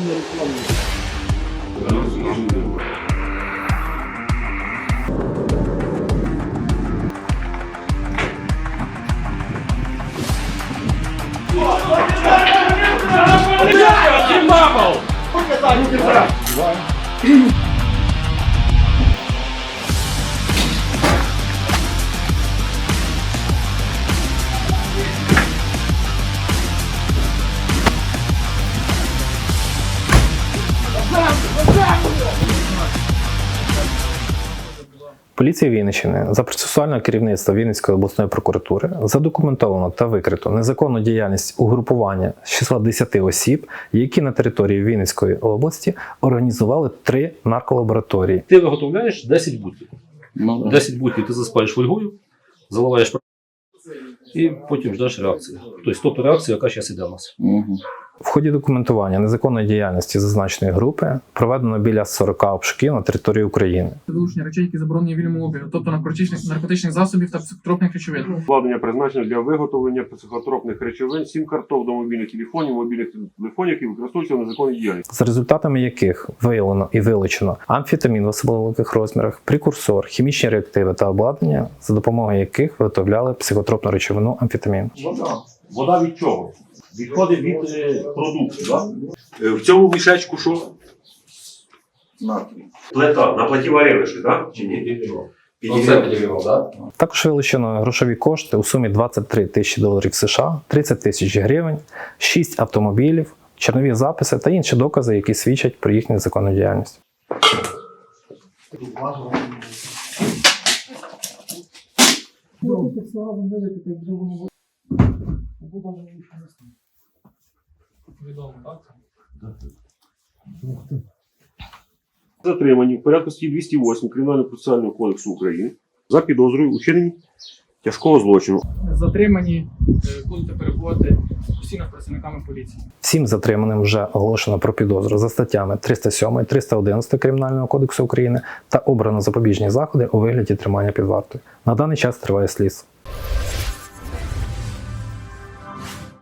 primeiro planeta. Mamo! Pokazali mi brat! Поліція Вінниччини за процесуального керівництва Вінницької обласної прокуратури задокументовано та викрито незаконну діяльність угрупування з числа 10 осіб, які на території Вінницької області організували три нарколабораторії. Ти виготовляєш 10 бутлів. Ну, 10 бутлів ти заспаєш фольгою, заливаєш і потім ждеш реакції. Тобто тобто реакція, яка зараз іде в нас. Мгм. В ході документування незаконної діяльності зазначеної групи проведено біля 40 обшуків на території України. вилучення речей, які заборонені вільному обігу, тобто наркотичних наркотичних засобів та психотропних речовин. Обладнання призначено для виготовлення психотропних речовин, сім-карток до мобільних телефонів, мобільних телефонів, які використовуються в незаконній діяльності. за результатами яких виявлено і вилучено амфетамін в особливих розмірах, прекурсор, хімічні реактиви та обладнання, за допомогою яких виготовляли психотропну речовину амфетамін. Вода. Вода від чого? Відходить від е, продукту. Да? Е, в цьому мішечку що? Натрій. Плита. На плиті варили щось, так? Чи ні? Підігрів. Також вилучено грошові кошти у сумі 23 тисячі доларів США, 30 тисяч гривень, 6 автомобілів, чернові записи та інші докази, які свідчать про їхню законну діяльність. Затримані в порядку статті 208 Кримінального процесуального кодексу України за підозрою у тяжкого злочину. Затримані е, будете перебувати постійно працівниками поліції. Всім затриманим вже оголошено про підозру за статтями 307, 311 Кримінального кодексу України та обрано запобіжні заходи у вигляді тримання під вартою. На даний час триває слідство.